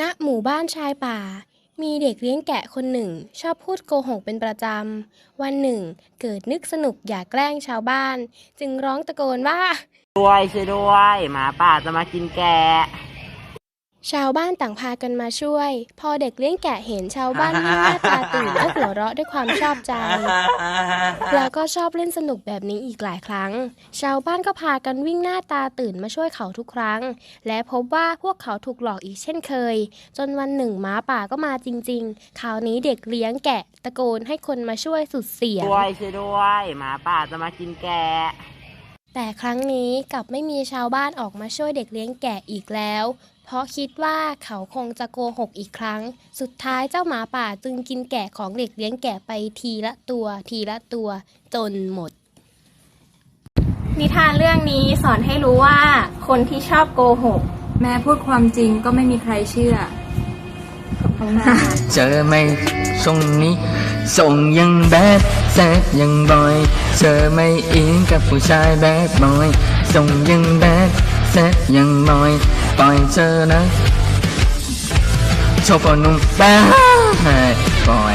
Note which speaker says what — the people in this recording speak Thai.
Speaker 1: ณหมู่บ้านชายป่า มีเด็กเลี้ยงแกะคนหนึ่ง ชอบพูดโกหกเป็นประจำ วันหนึ่ง เกิดนึกสนุกอยากแกล้งชาวบ้าน จึงร้องตะโกนว่า
Speaker 2: ด้วยช่วยด้วย หมาป่าจะมากินแกะ
Speaker 1: ชาวบ้านต่างพากันมาช่วย พอเด็กเลี้ยงแกะเห็นชาวบ้านวิ่งหน้าตาตื่นและหัวเราะด้วยความชอบใจ แล้วก็ชอบเล่นสนุกแบบนี้อีกหลายครั้ง ชาวบ้านก็พากันวิ่งหน้าตาตื่นมาช่วยเขาทุกครั้ง และพบว่าพวกเขาถูกหลอกอีกเช่นเคย จนวันหนึ่งหมาป่าก็มาจริง ๆ คราวนี้เด็กเลี้ยงแกะตะโกนให้คนมาช่วยสุดเสียง
Speaker 2: ด้วยช่วยด้วยหมาป่าจะมากินแกะ
Speaker 1: แต่ครั้งนี้กลับไม่มีชาวบ้านออกมาช่วยเด็กเลี้ยงแกะอีกแล้ว เพราะคิดว่าเขาคงจะโกหกอีกครั้ง สุดท้ายเจ้าหมาป่าจึงกินแกะของเด็กเลี้ยงแกะไปทีละตัวทีละตัว จนหมด
Speaker 3: นิทานเรื่องนี้สอนให้รู้ว่า คนที่ชอบโกหก
Speaker 4: แม้พูดความจริงก็ไม่มีใครเชื่อ
Speaker 5: เจอไม่ทรงนี้ ส่งยังแบดแซดยังบอย เธอไม่อินกับผู้ชายแบดบอย ส่งยังแบดแซดยังบอย ปล่อยเธอนะชอบเอานุ่มแบดบอย